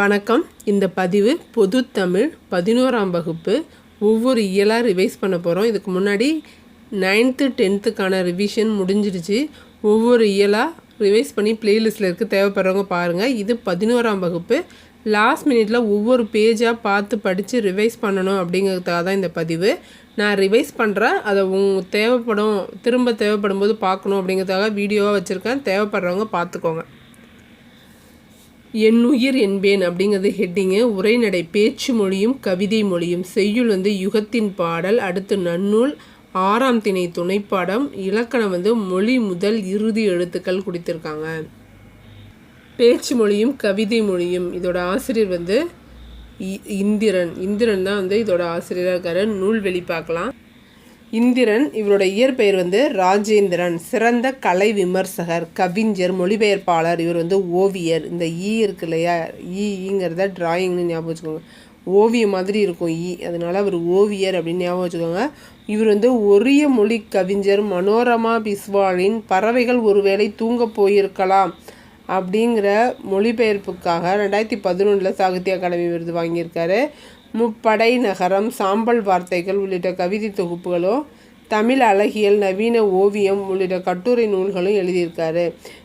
வணக்கம். இந்த பதிவு பொது தமிழ் பதினோராம் வகுப்பு. ஒவ்வொரு இயலாக ரிவைஸ் பண்ண போகிறோம் இதுக்கு முன்னாடி நைன்த்து டென்த்துக்கான ரிவிஷன் முடிஞ்சிடுச்சு. ஒவ்வொரு இயலாக ரிவைஸ் பண்ணி பிளேலிஸ்ட்டில் இருக்க. தேவைப்படுறவங்க பாருங்கள் இது பதினோராம் வகுப்பு. லாஸ்ட் மினிட்ல ஒவ்வொரு பேஜாக பார்த்து படித்து ரிவைஸ் பண்ணணும் அப்படிங்கிறதுக்காக தான் இந்த பதிவு. நான் ரிவைஸ் பண்ணுறேன் அதை உங்க தேவைப்படும் திரும்ப தேவைப்படும் போது பார்க்கணும் அப்படிங்கிறதுக்காக வீடியோவாக வச்சுருக்கேன். தேவைப்படுறவங்க பார்த்துக்கோங்க. என் உயிர் என்பேன் அப்படிங்கிறது ஹெட்டிங்கு. உரைநடை பேச்சு மொழியும் கவிதை மொழியும். செய்யுள் வந்து யுகத்தின் பாடல். அடுத்து நன்னூல். ஆறாம் திணை துணைப்பாடம். இலக்கணம் வந்து மொழி முதல் இறுதி எழுத்துக்கள் கொடுத்துருக்காங்க. பேச்சு மொழியும் கவிதை மொழியும். இதோட ஆசிரியர் வந்து இ- இந்திரன். இந்திரன் தான் வந்து இதோட ஆசிரியராக இருக்காரு. நூல்வெளி பார்க்கலாம். இந்திரன் இவரோட இயற்பெயர் வந்து ராஜேந்திரன். சிறந்த கலை விமர்சகர் கவிஞர் மொழிபெயர்ப்பாளர். இவர் வந்து ஓவியர். இந்த ஈ இருக்கு இல்லையா? ஈங்கிறத டிராயிங்னு ஞாபகம் வச்சுக்கோங்க. ஓவியம் மாதிரி இருக்கும் ஈ. அதனால அவர் ஓவியர் அப்படின்னு ஞாபகம் வச்சுக்கோங்க. இவர் வந்து ஒரிய மொழி கவிஞர் மனோரமா பிஸ்வாலின் பறவைகள் ஒருவேளை தூங்கப் போயிருக்கலாம் அப்படிங்கிற மொழிபெயர்ப்புக்காக ரெண்டாயிரத்தி பதினொன்றில் சாகித்ய அகாடமி விருது வாங்கியிருக்காரு. முப்படை நகரம் சாம்பல் வார்த்தைகள் உள்ளிட்ட கவிதை தொகுப்புகளும் தமிழ் அழகியல் நவீன ஓவியம் உள்ளிட்ட கட்டுரை நூல்களும் எழுதியிருக்காரு.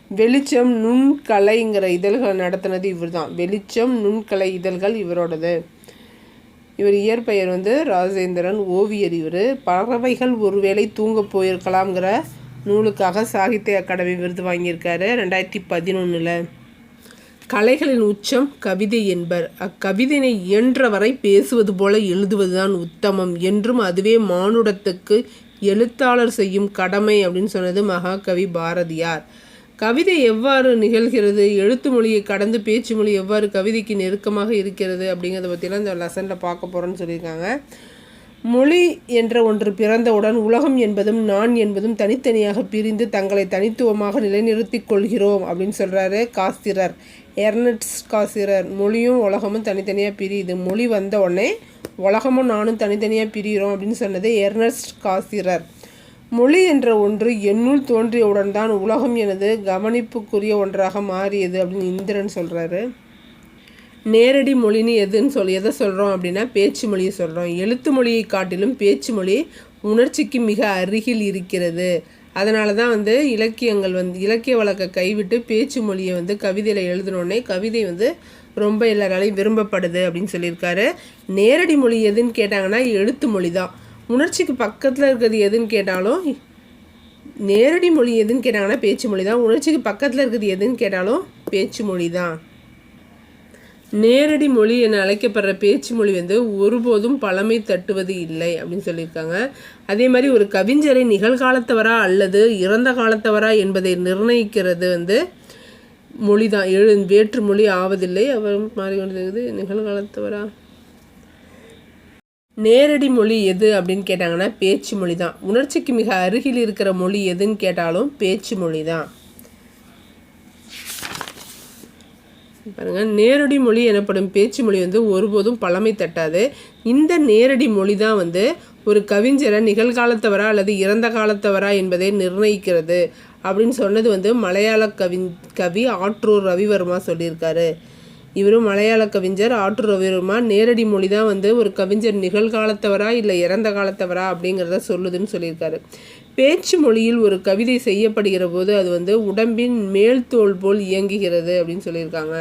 வெளிச்சம் நுண்கலைங்கிற இதழ்கள் நடத்தினது இவர் தான் வெளிச்சம் நுண்கலை இதழ்கள் இவரோடது. இவர் இயற்பெயர் வந்து ராஜேந்திரன் ஓவியர் இவர். பறவைகள் ஒருவேளை தூங்க போயிருக்கலாம்ங்கிற நூலுக்காக சாகித்ய அகாடமி விருது வாங்கியிருக்காரு ரெண்டாயிரத்தி பதினொன்றில் கலைகளின் உச்சம் கவிதை என்பர். அக்கவிதையினை இயன்றவரை பேசுவது போல எழுதுவதுதான் உத்தமம் என்றும் அதுவே மானுடத்துக்கு எழுத்தாளர் செய்யும் கடமை அப்படின்னு சொன்னது மகாகவி பாரதியார். கவிதை எவ்வாறு நிகழ்கிறது? எழுத்து மொழியை கடந்து பேச்சு மொழி எவ்வாறு கவிதைக்கு நெருக்கமாக இருக்கிறது அப்படிங்கிறத பற்றிலாம் இந்த லெசனில் பார்க்க போகிறோன்னு சொல்லியிருக்காங்க. மொழி என்ற ஒன்று பிறந்தவுடன் உலகம் என்பதும் நான் என்பதும் தனித்தனியாக பிரிந்து தங்களை தனித்துவமாக நிலைநிறுத்திக் கொள்கிறோம் அப்படின்னு சொல்கிறாரு காஸ்திரர். எர்னட்ஸ் காசிரர். மொழியும் உலகமும் தனித்தனியாக பிரியுது. மொழி வந்த உடனே உலகமும் நானும் தனித்தனியாக பிரிகிறோம் அப்படின்னு சொன்னது எர்னஸ்ட் காசிரர். மொழி என்ற ஒன்று என்னுள் தோன்றியவுடன் தான் உலகம் எனது கவனிப்புக்குரிய ஒன்றாக மாறியது அப்படின்னு இந்திரன் சொல்கிறாரு நேரடி மொழின்னு எதுன்னு சொல்லி எதை சொல்கிறோம் அப்படின்னா பேச்சு மொழியை சொல்கிறோம் எழுத்து மொழியை காட்டிலும் பேச்சு மொழி உணர்ச்சிக்கு மிக அருகில் இருக்கிறது. அதனால தான் வந்து இலக்கியங்கள் வந்து இலக்கிய வழக்கை கைவிட்டு பேச்சு மொழியை வந்து கவிதையில் எழுதினோடனே கவிதை வந்து ரொம்ப எல்லாராலையும் விரும்பப்படுது அப்படின்னு சொல்லியிருக்காரு. நேரடி மொழி எதுன்னு கேட்டாங்கன்னா எழுத்து மொழி தான். உணர்ச்சிக்கு பக்கத்தில் இருக்கிறது எதுன்னு கேட்டாலும் நேரடி மொழி எதுன்னு கேட்டாங்கன்னா பேச்சு மொழி தான். உணர்ச்சிக்கு பக்கத்தில் இருக்கிறது எதுன்னு கேட்டாலும் பேச்சு மொழி தான். நேரடி மொழி என அழைக்கப்படுற பேச்சு மொழி வந்து ஒருபோதும் பழமை தட்டுவது இல்லை அப்படின்னு சொல்லியிருக்காங்க. அதே மாதிரி ஒரு கவிஞரை நிகழ்காலத்தவரா அல்லது இறந்த காலத்தவரா என்பதை நிர்ணயிக்கிறது வந்து மொழி தான் எழு வேற்று மொழி ஆவதில்லை. அவர் மாறிக்கொண்டிருக்குது நிகழ்காலத்தவரா? நேரடி மொழி எது அப்படின்னு கேட்டாங்கன்னா பேச்சு மொழி தான் உணர்ச்சிக்கு மிக அருகில் இருக்கிற மொழி எதுன்னு கேட்டாலும் பேச்சு மொழி தான் பாருங்கள் நேரடி மொழி எனப்படும் பேச்சு மொழி வந்து ஒருபோதும் பழமை தட்டாது. இந்த நேரடி மொழி தான் வந்து ஒரு கவிஞரை நிகழ்காலத்தவரா அல்லது இறந்த காலத்தவரா என்பதை நிர்ணயிக்கிறது. அப்படின்னு சொன்னது வந்து மலையாள கவி கவி ஆற்றூர் ரவிவர்மா சொல்லியிருக்காரு. இவரும் மலையாள கவிஞர் ஆற்றூர் ரவிவர்மா நேரடி மொழி தான் வந்து ஒரு கவிஞர் நிகழ்காலத்தவரா இல்லை இறந்த காலத்தவரா அப்படிங்கிறத சொல்லுதுன்னு சொல்லியிருக்காரு. பேச்சு மொழியில் ஒரு கவிதை செய்யப்படுகிற போது அது வந்து உடம்பின் மேல் தோல் போல் இயங்குகிறது அப்படின்னு சொல்லியிருக்காங்க.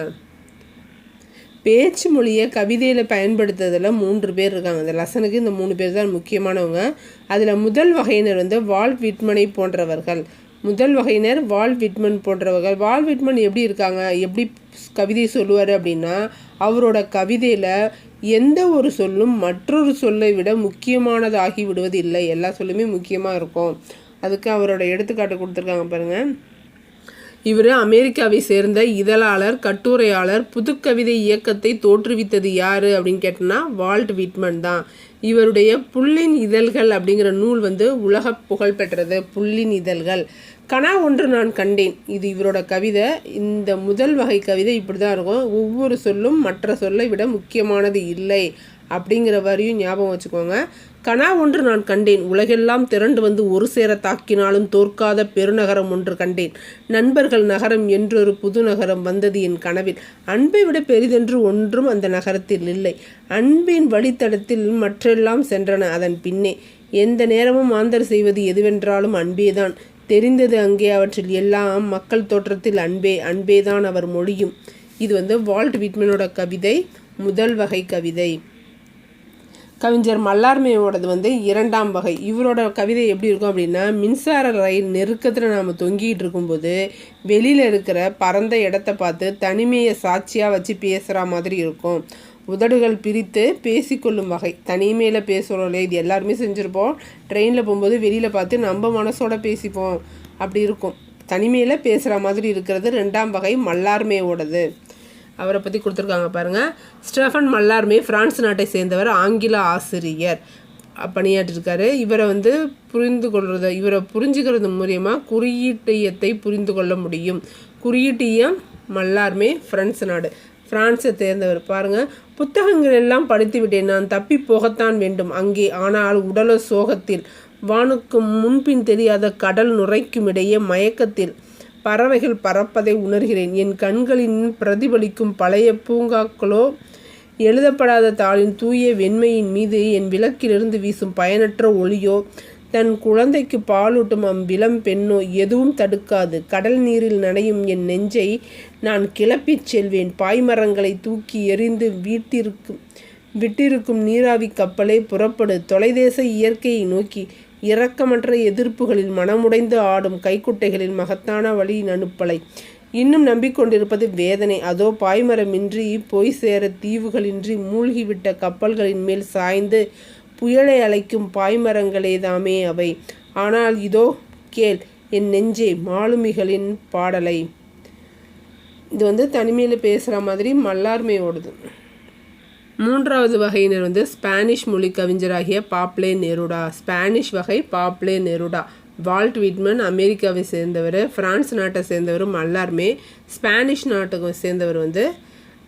பேச்சு மொழியை கவிதையில் பயன்படுத்துறதுல மூன்று பேர் இருக்காங்க. இந்த லசனுக்கு இந்த மூணு பேர் தான் முக்கியமானவங்க. அதில் முதல் வகையினர் வந்து வால் விட்மனை போன்றவர்கள். முதல் வகையினர் வால் விட்மன் போன்றவர்கள். வால் விட்மன் எப்படி இருக்காங்க? எப்படி கவிதை சொல்லுவார் அப்படின்னா அவரோட கவிதையில் எந்த ஒரு சொல்லும் மற்றொரு சொல்லை விட முக்கியமானதாகி விடுவது இல்லை. எல்லா சொல்லுமே முக்கியமாக இருக்கும். அதுக்கு அவரோட எடுத்துக்காட்டு கொடுத்துருக்காங்க பாருங்கள் இவர் அமெரிக்காவை சேர்ந்த இதழாளர் கட்டுரையாளர் புதுக்கவிதை இயக்கத்தை தோற்றுவித்தது யார் அப்படின்னு கேட்டோன்னா வால்ட் விட்மன் தான். இவருடைய புல்லின் இதழ்கள் அப்படிங்கிற நூல் வந்து உலக புகழ் பெற்றது. புல்லின் இதழ்கள். கனா ஒன்று நான் கண்டேன். இது இவரோட கவிதை. இந்த முதல் வகை கவிதை இப்படி தான் இருக்கும். ஒவ்வொரு சொல்லும் மற்ற சொல்லை விட முக்கியமானது இல்லை அப்படிங்கிற வரியும் ஞாபகம் வச்சுக்கோங்க. கனா ஒன்று நான் கண்டேன். உலகெல்லாம் திரண்டு வந்து ஒரு சேர தாக்கினாலும் தோற்காத பெருநகரம் ஒன்று கண்டேன். நண்பர்கள் நகரம் என்றொரு புது நகரம் வந்தது என் கனவில். அன்பை விட பெரிதென்று ஒன்றும் அந்த நகரத்தில் இல்லை. அன்பின் வழித்தடத்தில் மற்றெல்லாம் சென்றன அதன் பின்னே. எந்த நேரமும் ஆந்தர் செய்வது எதுவென்றாலும் அன்பேதான். தெரிந்தது அங்கே அவற்றில் எல்லாம் மக்கள் தோற்றத்தில் அன்பே அன்பேதான் அவர் மொழியும். இது வந்து வால்ட் விட்மனோட கவிதை முதல் வகை கவிதை. கவிஞர் மல்லார்மையோடது வந்து இரண்டாம் வகை. இவரோட கவிதை எப்படி இருக்கும் அப்படின்னா மின்சார ரயில் நெருக்கத்தில் நாம் தொங்கிட்டு இருக்கும்போது வெளியில் இருக்கிற பரந்த இடத்த பார்த்து தனிமையை சாட்சியாக வச்சு பேசுகிற மாதிரி இருக்கும். உதடுகள் பிரித்து பேசிக்கொள்ளும் வகை. தனிமையில் பேசுகிறோம்ல இது எல்லாருமே செஞ்சுருப்போம். ட்ரெயினில் போகும்போது வெளியில் பார்த்து நம்ம மனசோட பேசிப்போம். அப்படி இருக்கும். தனிமையில் பேசுகிற மாதிரி இருக்கிறது ரெண்டாம் வகை மல்லார்மையோடது அவரை பற்றி கொடுத்துருக்காங்க பாருங்கள் ஸ்டெஃபன் மல்லார்மே ஃப்ரான்ஸ் நாட்டை சேர்ந்தவர் ஆங்கில ஆசிரியர். பணியாற்றிருக்காரு. இவரை வந்து புரிந்து கொள்வது இவரை புரிஞ்சுக்கிறது மூலியமாக குறியீட்டியத்தை புரிந்து கொள்ள முடியும். குறியீட்டியம் மல்லார்மே ஃப்ரெண்ட்ஸ் நாடு. ஃப்ரான்ஸை தேர்ந்தவர் பாருங்கள் புத்தகங்கள் எல்லாம் படித்து விட்டேன் நான் தப்பி போகத்தான் வேண்டும். அங்கே ஆனால் உடல சோகத்தில். வானுக்கும் முன்பின் தெரியாத கடல் நுரைக்கும் இடையே மயக்கத்தில். பறவைகள் பறப்பதை உணர்கிறேன். என் கண்களின் பிரதிபலிக்கும் பழைய பூங்காக்களோ எழுதப்படாத தாளின் தூய வெண்மையின் மீது என் விளக்கிலிருந்து வீசும் பயனற்ற ஒளியோ தன் குழந்தைக்கு பாலூட்டும் அவ்விளம் பெண்ணோ எதுவும் தடுக்காது. கடல் நீரில் நனையும் என் நெஞ்சை நான் கிளப்பிச் செல்வேன். பாய்மரங்களை தூக்கி எறிந்து வீட்டிற்கும் விட்டிருக்கும் நீராவி கப்பலை புறப்படு. தொலைதேச இயற்கையை நோக்கி இரக்கமற்ற எதிர்ப்புகளில் மனமுடைந்து ஆடும் கைக்குட்டைகளில் மகத்தான வழி நனுப்பலை இன்னும் நம்பிக்கொண்டிருப்பது வேதனை. அதோ பாய்மரமின்றி போய் சேர தீவுகளின்றி மூழ்கிவிட்ட கப்பல்களின் மேல் சாய்ந்து புயலை அழைக்கும் பாய்மரங்களே தாமே அவை. ஆனால் இதோ கேள் என் நெஞ்சே மாலுமிகளின் பாடலை. இது வந்து தனிமையில் பேசுகிற மாதிரி மல்லார்மையோடது. மூன்றாவது வகையினர் வந்து ஸ்பானிஷ் மொழி கவிஞராகிய பாப்லே நெருடா. ஸ்பானிஷ் வகை பாப்லே நெருடா. வால்ட் விட்மன் அமெரிக்காவை சேர்ந்தவர் ஃப்ரான்ஸ் நாட்டை சேர்ந்தவர் மல்லார்மே. ஸ்பானிஷ் நாட்டுக்கு சேர்ந்தவர் வந்து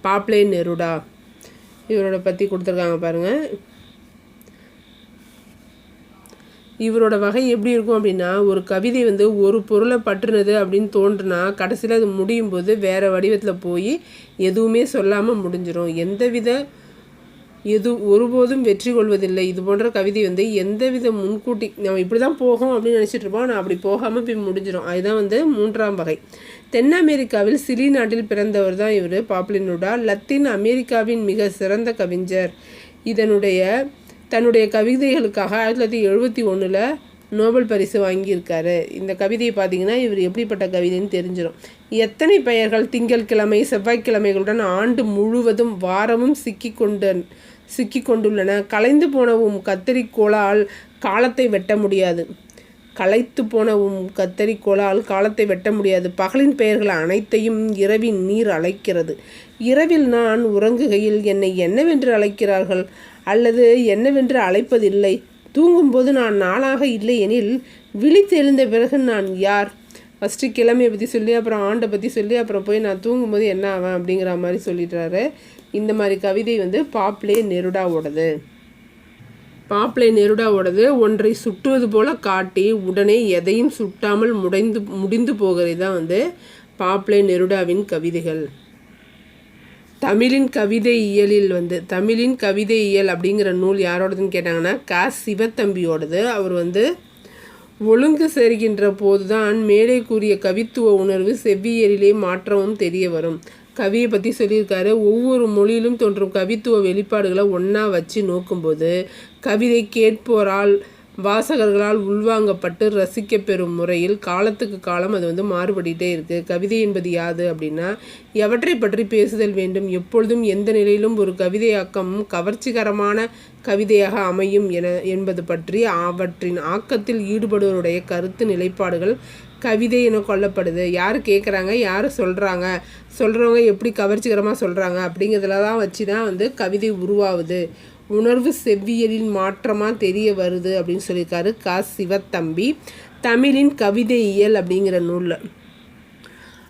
பாப்லே நெருடா. இவரோட பற்றி கொடுத்துருக்காங்க பாருங்கள் இவரோட வகை எப்படி இருக்கும் அப்படின்னா ஒரு கவிதை வந்து ஒரு பொருளை பற்றுனது அப்படின்னு தோன்றுனா கடைசியில் அது முடியும் போது வேறு வடிவத்தில் போய் எதுவுமே சொல்லாமல் முடிஞ்சிடும் எந்தவித எது ஒருபோதும் வெற்றி கொள்வதில்லை. இது போன்ற கவிதை வந்து எந்தவித முன்கூட்டி நம்ம இப்படி தான் போகும் அப்படின்னு நினச்சிட்டு இருப்போம். நான் அப்படி போகாமல் போய் முடிஞ்சிடும் அதுதான் வந்து மூன்றாம் வகை. தென் அமெரிக்காவில் சிலி நாட்டில் பிறந்தவர் தான் இவர் பாப்புலினுடா லத்தீன் அமெரிக்காவின் மிக சிறந்த கவிஞர். இதனுடைய தன்னுடைய கவிதைகளுக்காக ஆயிரத்தி தொள்ளாயிரத்தி எழுபத்தி ஒன்றில் நோபல் பரிசு வாங்கியிருக்காரு. இந்த கவிதையை பார்த்தீங்கன்னா இவர் எப்படிப்பட்ட கவிதைன்னு தெரிஞ்சிடும் எத்தனை பெயர்கள் திங்கட்கிழமை செவ்வாய்க்கிழமைகளுடன் ஆண்டு முழுவதும் வாரமும் சிக்கி கொண்டு சிக்கி கொண்டுள்ளன கலைந்து போனவும் கத்தரிக்கோளால் காலத்தை வெட்ட முடியாது. களைத்து போனவும் கத்தரிக்கோளால் காலத்தை வெட்ட முடியாது. பகலின் பெயர்கள் அனைத்தையும் இரவின் நீர் அழைக்கிறது. இரவில் நான் உறங்குகையில் என்னை என்னவென்று அழைக்கிறார்கள்? அல்லது என்னவென்று அழைப்பதில்லை. தூங்கும்போது நான் நாளாக இல்லை எனில் விழித்தெழுந்த பிறகு நான் யார்? ஃபஸ்ட்டு கிழமையை பற்றி சொல்லி அப்புறம் ஆண்டை பற்றி சொல்லி அப்புறம் போய் நான் தூங்கும்போது என்ன ஆவேன் அப்படிங்கிற மாதிரி சொல்லிடுறாரு. இந்த மாதிரி கவிதை வந்து பாப்ளே நெருடாவோடது. பாப்ளே நெருடாவோடது. ஒன்றை சுட்டுவது போல காட்டி உடனே எதையும் சுட்டாமல் முடைந்து முடிந்து போகிறது தான் வந்து பாப்ளே நெருடாவின் கவிதைகள். தமிழின் கவிதை இயலில் வந்து தமிழின் கவிதை இயல் அப்படிங்கிற நூல் யாரோடதுன்னு கேட்டாங்கன்னா கா. சிவத்தம்பியோடது. அவர் வந்து ஒழுங்கு சேர்கின்ற போதுதான் மேலே கூறிய கவித்துவ உணர்வு செவ்வியலிலே மாற்றமும் தெரிய வரும். கவியை பற்றி சொல்லியிருக்காரு. ஒவ்வொரு மொழியிலும் தோன்றும் கவித்துவ வெளிப்பாடுகளை ஒன்றா வச்சு நோக்கும்போது கவிதை கேட்போரால் வாசகர்களால் உள்வாங்கப்பட்டு ரசிக்க பெறும் முறையில் காலத்துக்கு காலம் அது வந்து மாறுபடிட்டே இருக்குது கவிதை என்பது யாது அப்படின்னா எவற்றை பற்றி பேசுதல் வேண்டும்? எப்பொழுதும் எந்த நிலையிலும் ஒரு கவிதையாக்கம் கவர்ச்சிகரமான கவிதையாக அமையும் என என்பது பற்றி அவற்றின் ஆக்கத்தில் ஈடுபடுவருடைய கருத்து நிலைப்பாடுகள் கவிதை என கொல்லப்படுது யார் கேட்குறாங்க யார் சொல்கிறாங்க சொல்கிறவங்க எப்படி கவர்ச்சிகரமாக சொல்கிறாங்க அப்படிங்கிறதுல தான் வச்சு தான் வந்து கவிதை உருவாகுது. உணர்வு செவ்வியலின் மாற்றமாக தெரிய வருது அப்படின்னு சொல்லியிருக்காரு கா. சிவத்தம்பி. தமிழின் கவிதையியல் அப்படிங்கிற நூலில்.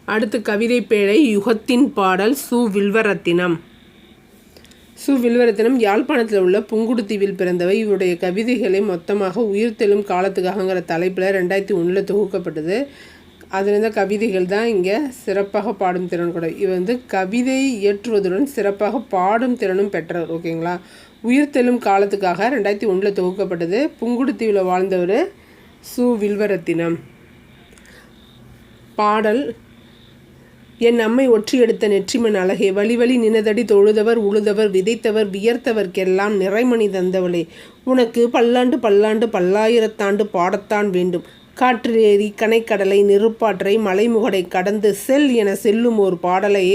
அடுத்து கவிதை பேழை யுகத்தின் பாடல் சு. வில்வரத்தினம். சு. வில்வரத்தினம் யாழ்ப்பாணத்தில் உள்ள புங்குடுத்தீவில் பிறந்தவை இவருடைய கவிதைகளை மொத்தமாக உயிர்த்தெழும் காலத்துக்காகங்கிற தலைப்பில் ரெண்டாயிரத்தி ஒன்றில் தொகுக்கப்பட்டது. அதில் இருந்த கவிதைகள் தான் இங்கே சிறப்பாக பாடும் திறன் கூட இவர் வந்து கவிதை இயற்றுவதுடன் சிறப்பாக பாடும் திறனும் பெற்றவர் ஓகேங்களா? உயிர்த்தெழும் காலத்துக்காக ரெண்டாயிரத்தி ஒன்றில் தொகுக்கப்பட்டது புங்குடுத்தீவில் வாழ்ந்தவர் சு. வில்வரத்தினம். பாடல் என் அம்மை ஒற்றி எடுத்த நெற்றிமன் அழகே வழி வழி நினதடி தொழுதவர் உழுதவர் விதைத்தவர் வியர்த்தவர்க்கெல்லாம் நிறைமணி தந்தவளே. உனக்கு பல்லாண்டு பல்லாண்டு பல்லாயிரத்தாண்டு பாடத்தான் வேண்டும். காற்றிலேறி கனைக்கடலை நெருப்பாற்றை மலைமுகடை கடந்து செல் என செல்லும் ஒரு பாடலை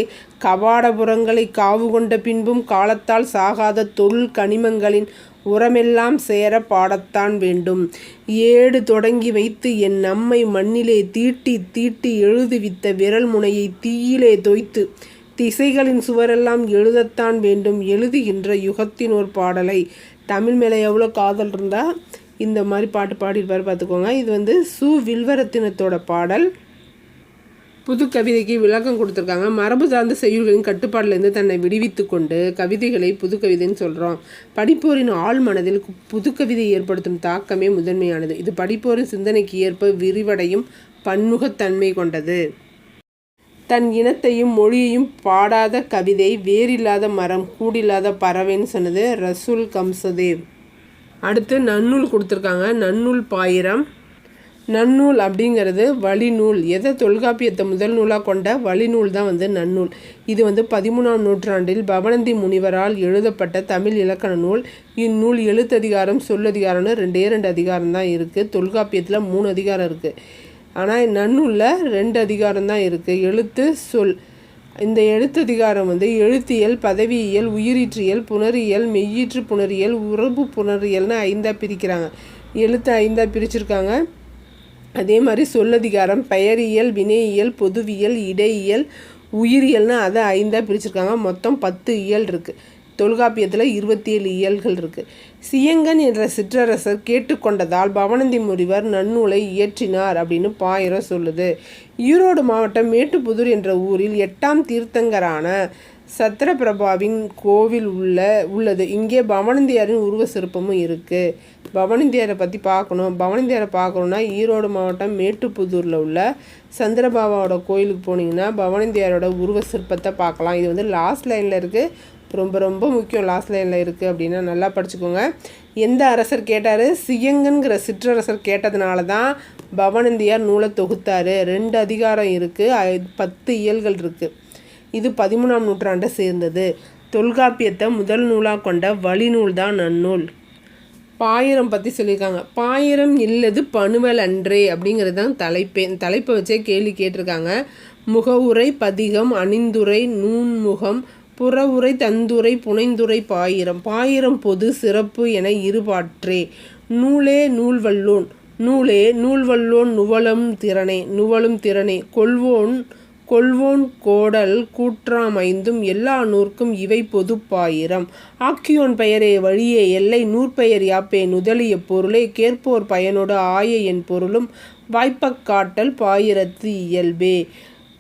கபாடபுரங்களை காவு கொண்ட பின்பும் காலத்தால் சாகாத தொழில் கனிமங்களின் உரமெல்லாம் சேர பாடத்தான் வேண்டும். ஏடு தொடங்கி வைத்து என் நம்மை மண்ணிலே தீட்டி தீட்டி எழுதுவித்த விரல் முனையை தீயிலே தோய்த்து திசைகளின் சுவரெல்லாம் எழுதத்தான் வேண்டும். எழுதுகின்ற யுகத்தின் ஒரு பாடலை. தமிழ் மேலே எவ்வளோ காதல் இருந்தால் இந்த மாதிரி பாட்டு பாடியிருப்பார் பார்த்துக்கோங்க. இது வந்து சு. வில்வரத்தினத்தோட பாடல். புது கவிதைக்கு விளக்கம் கொடுத்துருக்காங்க. மரபு சார்ந்த செய்யுள்களின் கட்டுப்பாட்டிலேருந்து தன்னை விடுவித்து கொண்டு கவிதைகளை புது கவிதைன்னு சொல்கிறோம் படிப்போரின் ஆள் மனதில் புது கவிதை ஏற்படுத்தும் தாக்கமே முதன்மையானது. இது படிப்போரின் சிந்தனைக்கு ஏற்ப விரிவடையும் பன்முகத்தன்மை கொண்டது. தன் இனத்தையும் மொழியையும் பாடாத கவிதை வேறில்லாத மரம் கூடில்லாத பறவைன்னு சொன்னது ரசூல் கம்சதேவ். அடுத்து நன்னூல் கொடுத்துருக்காங்க. நன்னூல் பாயிரம். நன்னூல் அப்படிங்கிறது வழிநூல். எதை தொல்காப்பியத்தை முதல் நூலாக கொண்ட வழிநூல் தான் வந்து நன்னூல். இது வந்து பதிமூணாம் நூற்றாண்டில் பவனந்தி முனிவரால் எழுதப்பட்ட தமிழ் இலக்கண நூல். இந்நூல் எழுத்ததிகாரம் சொல்லதிகாரம்னு ரெண்டே ரெண்டு அதிகாரம் தான் இருக்குது தொல்காப்பியத்தில் மூணு அதிகாரம் இருக்குது ஆனால் நன்னூலில் ரெண்டு அதிகாரம் தான் இருக்குது எழுத்து சொல். இந்த எழுத்ததிகாரம் வந்து எழுத்தியல் பதவியியல் உயிரீற்றியல் புணரியல் மெய்யீற்று புணரியல் உறவு புணரியல்னு ஐந்தாக பிரிக்கிறாங்க. எழுத்து ஐந்தாக பிரிச்சிருக்காங்க. அதே மாதிரி சொல்லதிகாரம் பெயரியல் வினையியல் பொதுவியல் இடையியல் உயிரியல்னு அதை ஐந்தாக பிரிச்சிருக்காங்க. மொத்தம் பத்து இயல் இருக்குது தொல்காப்பியத்தில் இருபத்தி ஏழு இயல்கள் இருக்குது சியங்கன் என்ற சிற்றரசர் கேட்டுக்கொண்டதால் பவனந்தி முனிவர் நன்னூலை இயற்றினார் அப்படின்னு பாயிரம் சொல்லுது. ஈரோடு மாவட்டம் மேட்டுப்புதூர் என்ற ஊரில் எட்டாம் தீர்த்தங்கரான சத்திரபிரபாவின் கோவில் உள்ள உள்ளது. இங்கே பவனந்தியாரின் உருவ சிற்பமும் இருக்குது பவனந்தியாரை பற்றி பார்க்கணும். பவனந்தியாரை பார்க்கணுன்னா ஈரோடு மாவட்டம் மேட்டுப்புதூரில் உள்ள சந்திரபாபாவோட கோயிலுக்கு போனீங்கன்னா பவனந்தியாரோட உருவ சிற்பத்தை பார்க்கலாம். இது வந்து லாஸ்ட் லைனில் இருக்குது ரொம்ப ரொம்ப முக்கியம் லாஸ்ட் லைனில் இருக்குது அப்படின்னா நல்லா படிச்சுக்கோங்க. எந்த அரசர் கேட்டார்? சியங்கன்கிற சிற்றரசர் கேட்டதுனால தான் பவனந்தியார் நூலை தொகுத்தார். ரெண்டு அதிகாரம் இருக்குது பத்து இயல்கள் இருக்குது இது பதிமூணாம் நூற்றாண்டை சேர்ந்தது. தொல்காப்பியத்தை முதல் நூலாக கொண்ட வழிநூல் தான் நன்னூல். பாயிரம் பற்றி சொல்லியிருக்காங்க. பாயிரம் இல்லது பணுவல் அன்றே அப்படிங்கிறது தான் தலைப்பே. தலைப்பை வச்சே கேள்வி கேட்டிருக்காங்க. முகவுரை பதிகம் அணிந்துரை நூன்முகம் புறவுரை தந்துரை புனைந்துரை பாயிரம். பாயிரம் பொது சிறப்பு என இருபாற்றே. நூலே நூல்வல்லோன். நூலே நூல்வல்லோன் நுவலும் திறனே. நுவலும் திறனே. கொள்வோன் கொள்வோன் கோடல் கூற்றாமைந்தும் எல்லா நூற்கும் இவை பொதுப்பாயிரம் ஆக்கியோன் பெயரே வழியே எல்லை நூற்பெயர் யாப்பே நுதலிய பொருளே. கேட்போர் பயனோடு ஆய என் பொருளும். வாய்ப்பக்காட்டல் பாயிரத்து இயல்பே.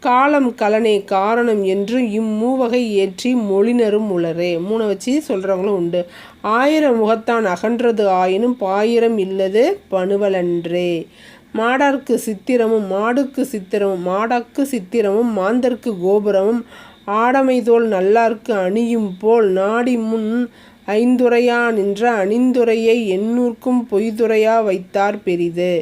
காலம் கலனே காரணம் என்று இம்மூவகை ஏற்றி மொழினரும் உளரே. மூணை வச்சு சொல்கிறவங்களும் உண்டு. ஆயிரம் முகத்தான் அகன்றது ஆயினும் பாயிரம் இல்லது பணுவலன்றே. மாடார்க்கு சித்திரமும் மாடுக்கு சித்திரமும் மாடாக்கு சித்திரமும் மாந்தர்க்கு கோபுரமும் ஆடமைதோல் நல்லார்க்கு அணியும் போல் நாடி முன் ஐந்துரையா நின்ற அணிந்துரையை எண்ணூர்க்கும் பொய்துரையா வைத்தார் பெரிது.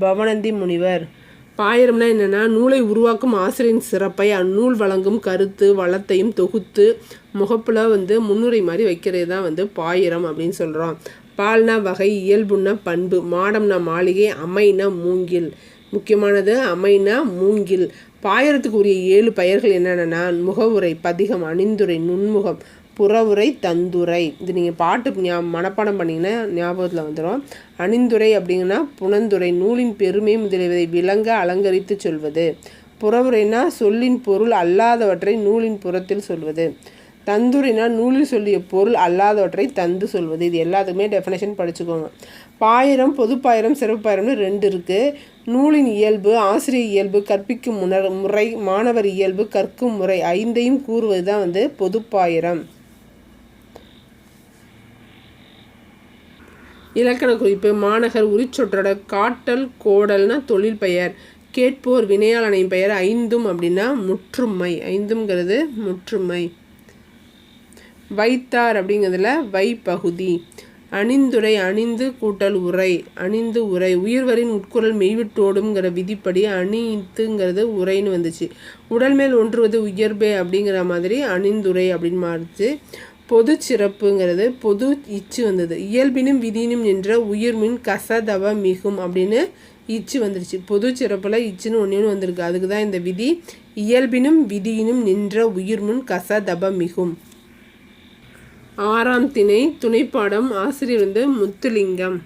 பவனந்தி முனிவர். பாயிரம்னா என்னென்னா நூலை உருவாக்கும் ஆசிரியரின் சிறப்பை அந்நூல் வழங்கும் கருத்து வளத்தையும் தொகுத்து முகப்பில் வந்து முன்னுரை மாதிரி வைக்கிறது தான் வந்து பாயிரம் அப்படின்னு சொல்கிறோம் பால்னா வகை இயல்புன்னா பண்பு மாடம்னா மாளிகை அமைனா மூங்கில். முக்கியமானது அமைனா மூங்கில். பாயிரத்துக்கு உரிய ஏழு பெயர்கள் என்னென்னா முகவுரை பதிகம் அணிந்துரை நுண்முகம் புறவுரை தந்துரை. இது நீங்கள் பாட்டு ஞா மனப்பாடம் பண்ணிங்கன்னா ஞாபகத்தில் வந்துடும் அணிந்துரை அப்படிங்கன்னா புனந்துரை நூலின் பெருமை முதலியதை விளங்க அலங்கரித்து சொல்வது. புறவுரைனா சொல்லின் பொருள் அல்லாதவற்றை நூலின் புறத்தில் சொல்வது. தந்துரைனா நூலில் சொல்லிய பொருள் அல்லாதவற்றை தந்து சொல்வது. இது எல்லாத்துக்குமே டெஃபினேஷன் படிச்சுக்கோங்க. பாயிரம் பொதுப்பாயிரம் சிறப்பாயிரம்னு ரெண்டு இருக்குது நூலின் இயல்பு ஆசிரியர் இயல்பு கற்பிக்கும் முனர் முறை மாணவர் இயல்பு கற்கும் முறை ஐந்தையும் கூறுவது தான் வந்து பொதுப்பாயிரம். இலக்கண குறிப்பு மாநகர் உரிச்சொற்றொடர் காட்டல் கோடல்னா தொழில் பெயர். கேட்போர் வினையாளனின் பெயர் ஐந்தும் அப்படின்னா முற்றுமை. ஐந்துங்கிறது முற்றுமை. வைத்தார் அப்படிங்கிறதுல வை பகுதி அணிந்துரை அணிந்து கூட்டல் உரை. அணிந்து உரை. உயிர்வரின் உட்குரல் மெய்விட்டோடுங்கிற விதிப்படி அணித்துங்கிறது உரைன்னு வந்துச்சு. உடல் மேல் ஒன்றுவது உயர்பே அப்படிங்கிற மாதிரி அணிந்துரை அப்படின்னு மாறுச்சு. பொது சிறப்புங்கிறது பொது இச்சு வந்தது. இயல்பினும் விதியினும் நின்ற உயிர்மின் கசதவ மிகும் அப்படின்னு இச்சு வந்துருச்சு. பொது சிறப்பில் இச்சுன்னு ஒன்று வந்திருக்கு. அதுக்கு தான் இந்த விதி. இயல்பினும் விதியினும் நின்ற உயிர்முன் கசதப மிகும். ஆறாம் திணை துணைப்பாடம் ஆசிரியர் வந்து முத்துலிங்கம்.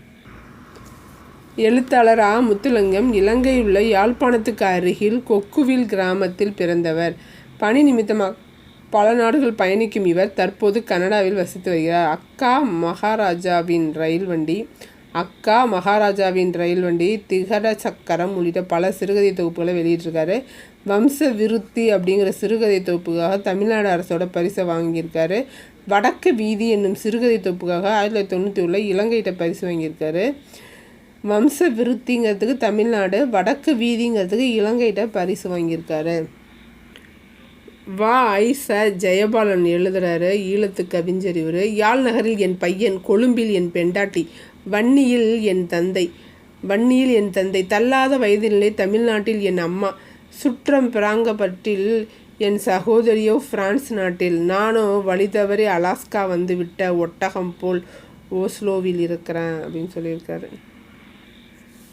எழுத்தாளர் ஆ. முத்துலிங்கம் இலங்கையுள்ள யாழ்ப்பாணத்துக்கு அருகில் கொக்குவில் கிராமத்தில் பிறந்தவர். பணி நிமித்தமாக பல நாடுகள் பயணிக்கும் இவர் தற்போது கனடாவில் வசித்து வருகிறார். அக்கா மகாராஜாவின் ரயில் வண்டி அக்கா மகாராஜாவின் ரயில் வண்டி திகட சக்கரம் உள்ளிட்ட பல சிறுகதை தொகுப்புகளை வெளியிட்டிருக்காரு. வம்ச விருத்தி அப்படிங்கிற சிறுகதை தொகுப்புக்காக தமிழ்நாடு அரசோட பரிசை வாங்கியிருக்காரு. வடக்கு வீதி என்னும் சிறுகதை தொகுப்புக்காக ஆயிரத்தி தொள்ளாயிரத்தி தொண்ணூற்றி உள்ள இலங்கையிட்ட பரிசு வாங்கியிருக்காரு. வம்ச விருத்திங்கிறதுக்கு தமிழ்நாடு வடக்கு வீதிங்கிறதுக்கு இலங்கையிட்ட பரிசு வாங்கியிருக்காரு. வா ஐ ஜெயபாலன் எழுதுறாரு ஈழத்து கவிஞர் இவர். யாழ் நகரில் என் பையன் கொழும்பில் என் பெண்டாட்டி. வன்னியில் என் தந்தை. வன்னியில் என் தந்தை. தள்ளாத வயதிலே தமிழ்நாட்டில் என் அம்மா. சுற்றம் பிராங்கப்பட்டில் என் சகோதரியோ பிரான்ஸ் நாட்டில். நானோ வழி தவறி அலாஸ்கா வந்துவிட்ட ஒட்டகம் போல் ஓஸ்லோவில் இருக்கிறேன் அப்படின்னு சொல்லியிருக்காரு.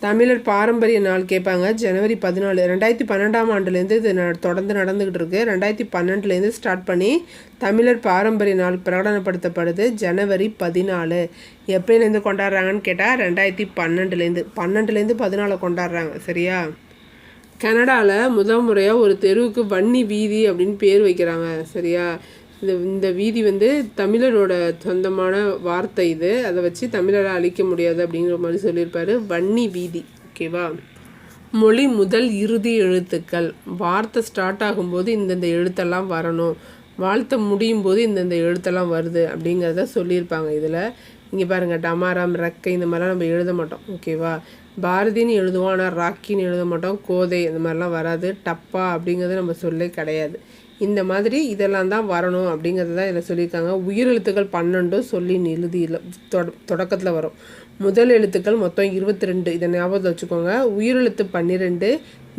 தமிழர் பாரம்பரிய நாள் கேட்பாங்க. ஜனவரி பதினாலு ரெண்டாயிரத்தி பன்னெண்டாம் ஆண்டுலேருந்து இது தொடர்ந்து நடந்துக்கிட்டு இருக்கு ரெண்டாயிரத்தி பன்னெண்டுலேருந்து ஸ்டார்ட் பண்ணி தமிழர் பாரம்பரிய நாள் பிரகடனப்படுத்தப்படுது ஜனவரி பதினாலு. எப்படிலேருந்து கொண்டாடுறாங்கன்னு கேட்டால் ரெண்டாயிரத்தி பன்னெண்டுலேருந்து பன்னெண்டுலேருந்து பதினாலு கொண்டாடுறாங்க. சரியா? கனடாவில் முதல் முறையாக ஒரு தெருவுக்கு வன்னி வீதி அப்படின்னு பேர் வைக்கிறாங்க. சரியா? இந்த இந்த வீதி வந்து தமிழரோட சொந்தமான வார்த்தை இது. அதை வச்சு தமிழரை அழிக்க முடியாது அப்படிங்கிற மாதிரி சொல்லியிருப்பாரு. வன்னி வீதி ஓகேவா மொழி முதல் இறுதி எழுத்துக்கள். வார்த்தை ஸ்டார்ட் ஆகும்போது இந்தந்த எழுத்தெல்லாம் வரணும். வாழ்த்த முடியும் போது இந்தந்த எழுத்தெல்லாம் வருது அப்படிங்கிறத சொல்லியிருப்பாங்க இதில். இங்கே பாருங்கள் டமாரம் ரெக்கை இந்த மாதிரிலாம் நம்ம எழுத மாட்டோம் ஓகேவா பாரதின்னு எழுதுவோம் ஆனால் ராக்கின்னு எழுத மாட்டோம். கோதை இந்த மாதிரிலாம் வராது. டப்பா அப்படிங்கிறது நம்ம சொல்லே கிடையாது. இந்த மாதிரி இதெல்லாம் தான் வரணும் அப்படிங்கிறது தான் இதில் சொல்லியிருக்காங்க. உயிரெழுத்துக்கள் பன்னெண்டும் சொல்லி எழுதியில் தொட தொடக்கத்தில் வரும். முதல் எழுத்துக்கள் மொத்தம் இருபத்தி ரெண்டு இதை ஞாபகத்தில் வச்சுக்கோங்க. உயிரெழுத்து பன்னிரெண்டு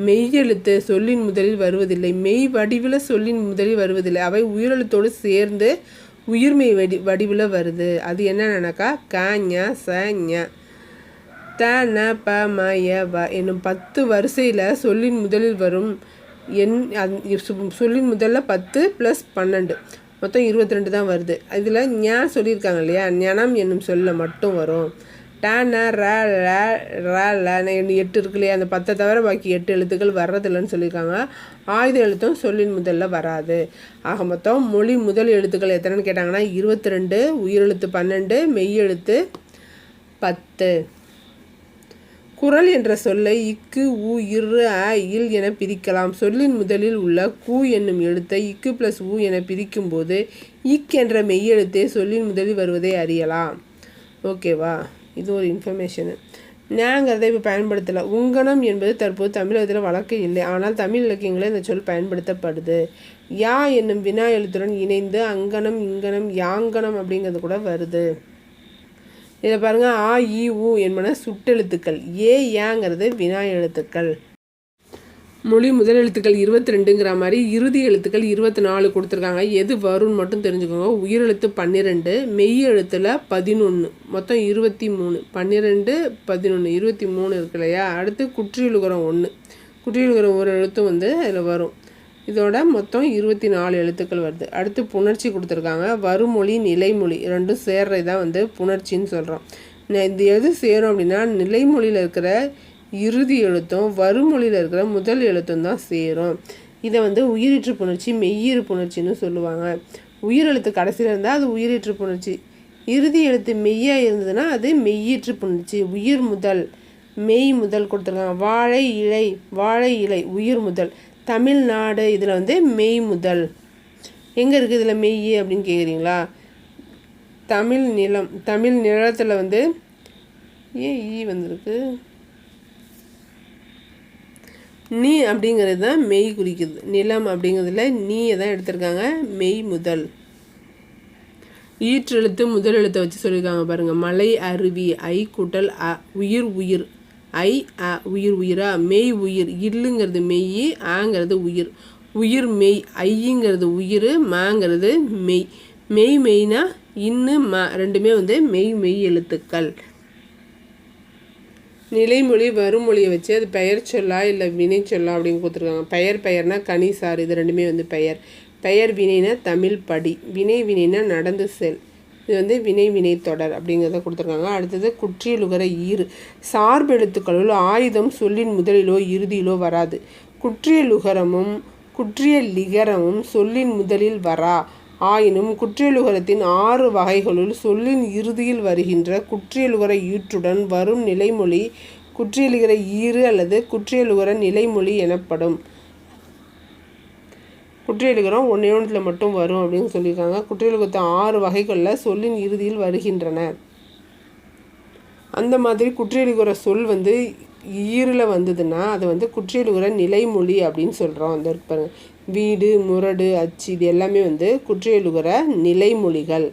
மெய்யெழுத்து சொல்லின் முதலில் வருவதில்லை. மெய் வடிவில் சொல்லின் முதலில் வருவதில்லை. அவை உயிரெழுத்தோடு சேர்ந்து உயிர்மை வடி வடிவில் வருது. அது என்னென்னக்கா க ஞ ச ஞ. த ந ப ம ய வ என்னும் பத்து வரிசையில் சொல்லின் முதலில் வரும் எண் சொல்லின் முதல்ல பத்து ப்ளஸ் பன்னெண்டு. மொத்தம் இருபத்தி ரெண்டு தான் வருது. இதில் ஞா சொல்லியிருக்காங்க இல்லையா? ஞனம் என்னும் சொல்ல மட்டும் வரும். டேன ரே ல ரே ல எட்டு இருக்கு இல்லையா? அந்த பத்தை தவிர பாக்கி எட்டு எழுத்துக்கள் வர்றதில்லைன்னு சொல்லியிருக்காங்க ஆயுத எழுத்தும் சொல்லின் முதல்ல வராது. ஆக மொத்தம் மொழி முதல் எழுத்துக்கள் எத்தனைன்னு கேட்டாங்கன்னா இருபத்தி ரெண்டு உயிரெழுத்து பன்னெண்டு மெய்யெழுத்து பத்து. குரல் என்ற சொல்லை இக்கு உ இரு அ இல் என பிரிக்கலாம். சொல்லின் முதலில் உள்ள கு என்னும் எழுத்தை இக்கு பிளஸ் உ என பிரிக்கும் போது இக் என்ற மெய்யெழுத்தே சொல்லின் முதலில் வருவதை அறியலாம். ஓகேவா இது ஒரு இன்ஃபர்மேஷனு ஞாங்கிறத இப்போ பயன்படுத்தலை. உங்கணம் என்பது தற்போது தமிழகத்தில் வழக்கு இல்லை. ஆனால் தமிழ் இலக்கியங்களில் இந்த சொல் பயன்படுத்தப்படுது. யா என்னும் வினா எழுத்துடன் இணைந்து அங்கனம் இங்கனம் யாங்கனம் அப்படிங்கிறது கூட வருது. இதை பாருங்கள் ஆ இ உ என்பன சுட்டெழுத்துக்கள். ஏ ஏங்கிறது வினா எழுத்துக்கள். மொழி முதல் எழுத்துக்கள் இருபத்தி ரெண்டுங்கிற மாதிரி இறுதி எழுத்துக்கள் இருபத்தி நாலு கொடுத்துருக்காங்க. எது வரும்னு மட்டும் தெரிஞ்சுக்கோங்க. உயிரெழுத்து பன்னிரெண்டு மெய் எழுத்தில் பதினொன்று மொத்தம் இருபத்தி மூணு பன்னிரெண்டு பதினொன்று இருபத்தி மூணு இருக்கு இல்லையா? அடுத்து குற்றியலுகரம் ஒன்று குற்றியலுகரம் ஒரு எழுத்தும் வந்து அதில் வரும். இதோட மொத்தம் இருபத்தி நாலு எழுத்துக்கள் வருது. அடுத்து புணர்ச்சி கொடுத்துருக்காங்க. வருமொழி நிலைமொழி ரெண்டும் சேர்றது தான் வந்து புணர்ச்சின்னு சொல்கிறோம் இந்த எது சேரும் அப்படின்னா நிலைமொழியில் இருக்கிற இறுதி எழுத்தும் வருமொழியில் இருக்கிற முதல் எழுத்தும் தான் சேரும். இதை வந்து உயிரிற்று புணர்ச்சி மெய்யிறு புணர்ச்சின்னு சொல்லுவாங்க. உயிரெழுத்து கடைசியில் இருந்தால் அது உயிரிற்று புணர்ச்சி. இறுதி எழுத்து மெய்யாக இருந்ததுன்னா அது மெய்யிற்று புணர்ச்சி. உயிர் முதல் மெய் முதல் கொடுத்துருக்காங்க. வாழை இழை வாழை இலை உயிர் முதல். தமிழ்நாடு இதில் வந்து மெய் முதல். எங்கே இருக்குது இதில் மெய் அப்படின்னு கேட்குறீங்களா தமிழ் நிலம் தமிழ் நிலத்தில் வந்து ஏன் ஈ வந்திருக்கு. நீ அப்படிங்கிறது தான் மெய் குறிக்குது. நிலம் அப்படிங்கிறதுல நீயை தான் எடுத்திருக்காங்க மெய் முதல். ஈற்றெழுத்து முதல் எழுத்தை வச்சு சொல்லியிருக்காங்க பாருங்கள் மலை அருவி ஐ கூட்டல் அ உயிர் உயிர். ஐ அ உயிர் உயிரா? மெய் உயிர். இல்லுங்கிறது மெய் ஆங்கிறது உயிர். உயிர் மெய். ஐங்கிறது உயிர் மாங்கிறது மெய். மெய் மெய்னா இன்னு ம. ரெண்டுமே வந்து மெய் மெய் எழுத்துக்கள். நிலைமொழி வருமொழியை வச்சு அது பெயர் சொல்லா இல்லை வினை சொல்லா அப்படின்னு கொடுத்துருக்காங்க. பெயர் பெயர்னா கனி சார் இது ரெண்டுமே வந்து பெயர். பெயர் வினைனா தமிழ் படி. வினை வினைனா நடந்து செல். இது வந்து வினை வினை தொடர் அப்படிங்கிறத கொடுத்துருக்காங்க. அடுத்தது குற்றியலுகர ஈறு. சார்பெழுத்துக்களுள் ஆயுதம் சொல்லின் முதலிலோ இறுதியிலோ வராது. குற்றியலுகரமும் குற்றிய லிகரமும் சொல்லின் முதலில் வரா. ஆயினும் குற்றியலுகரத்தின் ஆறு வகைகளுள் சொல்லின் இறுதியில் வருகின்ற குற்றியலுகர ஈற்றுடன் வரும் நிலைமொழி குற்றியலுகர ஈறு அல்லது குற்றியலுகர நிலைமொழி எனப்படும். குற்றியலுகரம் ஒன்றே ஒன்றில் மட்டும் வரும் அப்படின்னு சொல்லியிருக்காங்க. குற்றியலுகத்தை ஆறு வகைகளில் சொல்லின் இறுதியில் வருகின்றன. அந்த மாதிரி குற்றியலுகர சொல் வந்து ஈரில் வந்ததுன்னா அது வந்து குற்றியலுகர நிலைமொழி அப்படின்னு சொல்கிறோம் அந்த பாருங்க. வீடு முரடு அச்சு இது எல்லாமே வந்து குற்றியலுகர நிலைமொழிகள்.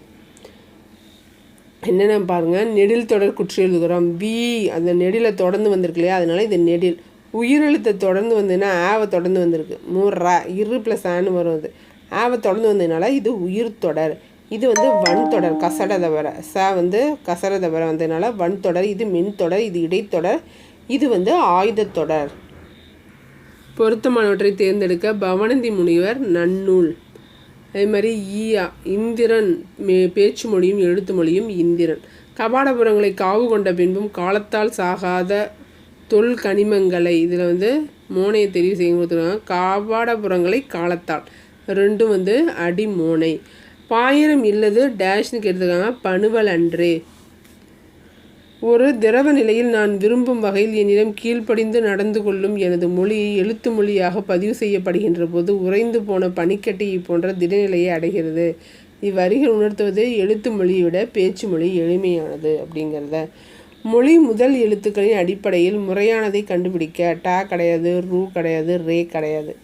என்னென்ன பாருங்கள் நெடில் தொடர் குற்றியலுகரம் வி அந்த நெடிலை தொடர்ந்து வந்திருக்கு இல்லையா? அதனால இது நெடில். உயிரெழுத்தை தொடர்ந்து வந்ததுன்னா ஆவை தொடர்ந்து வந்திருக்கு. மூர்ரா இரு ப்ளஸ் ஆன்னு வரும் அது. ஆவை தொடர்ந்து வந்ததுனால இது உயிர் தொடர். இது வந்து வன் தொடர் கசட தவிர ச வந்து கசட தவிர வந்ததுனால வன் தொடர் இது மின் தொடர் இது இடைத்தொடர் இது வந்து ஆயுதத்தொடர் பொருத்தமானவற்றை தேர்ந்தெடுக்க பவனந்தி முனிவர் நன்னூல். அதே மாதிரி ஈயா இந்திரன் மே பேச்சு மொழியும் எழுத்து மொழியும் இந்திரன். கபாடபுரங்களை காவு கொண்ட பின்பும் காலத்தால் சாகாத தொல் கனிமங்களை இதில் வந்து மோனையை தெரிவு செய்ய கொடுத்துருக்காங்க காபாடபுரங்களை காலத்தால். ரெண்டும் வந்து அடி மோனை பாயிரம் இல்லது டேஷ்னு கேட்டிருக்காங்க. பணுவல் அன்று. ஒரு திரவ நிலையில் நான் விரும்பும் வகையில் என்னிடம் கீழ்ப்படிந்து நடந்து கொள்ளும் எனது மொழி எழுத்து மொழியாக பதிவு செய்யப்படுகின்ற போது உறைந்து போன பனிக்கட்டி போன்ற திடநிலையை அடைகிறது. இவ்வரிகள் உணர்த்துவது எழுத்து மொழியை விட பேச்சு மொழி எளிமையானது அப்படிங்கிறத. மொழி முதல் எழுத்துக்களின் அடிப்படையில் முறையானதை கண்டுபிடிக்க டா கிடையாது ரூ கிடையாது ரே கிடையாது.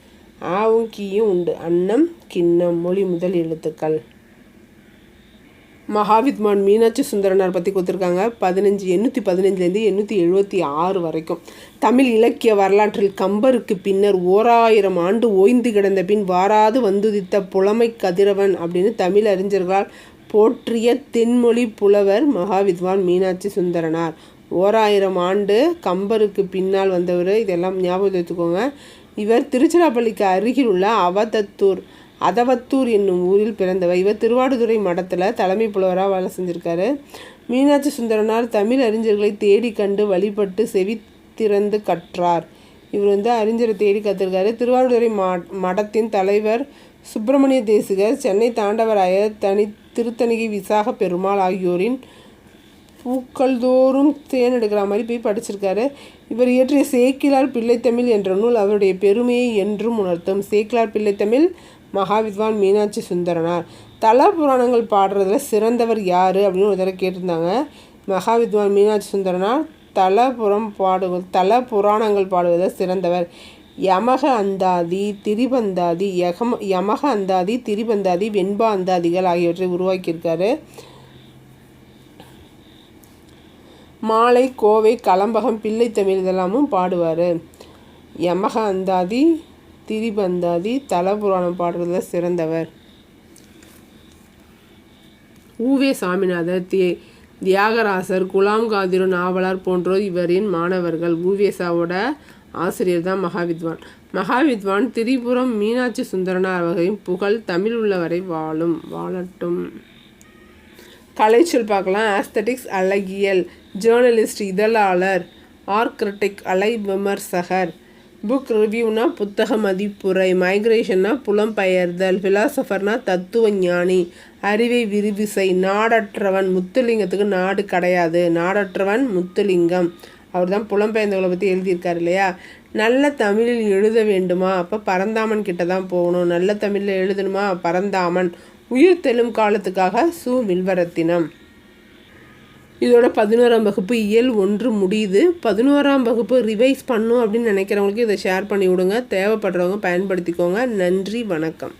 ஆவும் கீயும் உண்டு. அன்னம் கிண்ணம் மொழி முதல் எழுத்துக்கள். மகாவித்மான் மீனாட்சி சுந்தரனார் பற்றி கொடுத்துருக்காங்க. பதினஞ்சு எண்ணூற்றி பதினஞ்சுலேருந்து எண்ணூற்றி எழுபத்தி ஆறு வரைக்கும். தமிழ் இலக்கிய வரலாற்றில் கம்பருக்கு பின்னர் ஓராயிரம் ஆண்டு ஓய்ந்து கிடந்த பின் வாராது வந்துதித்த புலமை கதிரவன் அப்படின்னு தமிழ் அறிஞர்களால் போற்றிய தென்மொழி புலவர் மகாவித்வான் மீனாட்சி சுந்தரனார். ஓராயிரம் ஆண்டு கம்பருக்கு பின்னால் வந்தவர். இதெல்லாம் ஞாபகம் வச்சுக்கோங்க. இவர் திருச்சிராப்பள்ளிக்கு அருகில் உள்ள அவதத்தூர் அதவத்தூர் என்னும் ஊரில் பிறந்தவர். இவர் திருவாடுதுறை மடத்தில் தலைமை புலவராக வேலை செஞ்சுருக்காரு. மீனாட்சி சுந்தரனார் தமிழ் அறிஞர்களை தேடி கண்டு வழிபட்டு செவி திறந்து கற்றார். இவர் வந்து அறிஞரை தேடி கற்றுருக்காரு திருவாரூரை மடத்தின் தலைவர் சுப்பிரமணிய தேசிகர் சென்னை தாண்டவராயர் தனி திருத்தணிகை விசாக பெருமாள் ஆகியோரின் பூக்கள் தோறும் தேன் எடுக்கிற மாதிரி போய் படிச்சிருக்காரு. இவர் இயற்றிய சேக்கிலார் பிள்ளைத்தமிழ் என்ற நூல் அவருடைய பெருமையை என்றும் உணர்த்தும். சேக்கிலார் பிள்ளைத்தமிழ் மகாவித்வான் மீனாட்சி சுந்தரனார். தல புராணங்கள் பாடுறதுல சிறந்தவர் யார் அப்படின்னு ஒரு தடவை கேட்டிருந்தாங்க. மகாவித்வான் மீனாட்சி சுந்தரனார் தலபுரம் பாடுவது தல புராணங்கள் பாடுவதில் சிறந்தவர். யமக அந்தாதி திரிபந்தாதி யகம யமக அந்தாதி திரிபந்தாதி வெண்பா அந்தாதிகள் ஆகியவற்றை உருவாக்கியிருக்காரு. மாலை கோவை கலம்பகம் பிள்ளைத்தமிழ் இதெல்லாமும் பாடுவார். யமக அந்தாதி திரிபந்தாதி தலபுராணம் பாடுறதுல சிறந்தவர். ஊவே சாமிநாதர் தே தியாகராசர் குலாம் காதிரு நாவலர் போன்றோர் இவரின் மாணவர்கள். ஊவேசாவோட ஆசிரியர் தான் மகாவித்வான். மகாவித்வான் திரிபுரம் மீனாட்சி சுந்தரனார் வகையும் புகழ் தமிழ் உள்ளவரை வாழும் வாழட்டும். கலைச்சொல் பார்க்கலாம். ஆஸ்தட்டிக்ஸ் அழகியல் ஜேர்னலிஸ்ட் இதழாளர் ஆர்கிரிட்டிக் அலை விமர்சகர். புக் ரிவ்யூனா புத்தக மதிப்புரை மைக்ரேஷன்னா புலம்பெயர்தல் ஃபிலாசபர்னா தத்துவ ஞானி அறிவை விரிவிசை நாடற்றவன் முத்துலிங்கத்துக்கு நாடு கிடையாது நாடற்றவன் முத்துலிங்கம். அவர் தான் புலம்பெயர்ந்தவங்களை பற்றி எழுதியிருக்காரு இல்லையா? நல்ல தமிழில் எழுத வேண்டுமா? அப்போ பரந்தாமன் கிட்ட தான் போகணும். நல்ல தமிழில் எழுதணுமா? பரந்தாமன். உயிர் தெழும் காலத்துக்காக சு வில்வரத்தினம். இதோட பதினோராம் வகுப்பு இயல் ஒன்று முடியுது. பதினோராம் வகுப்பு ரிவைஸ் பண்ணும் அப்படின்னு நினைக்கிறவங்களுக்கு இதை ஷேர் பண்ணி விடுங்க தேவைப்படுறவங்க பயன்படுத்திக்கோங்க. நன்றி வணக்கம்.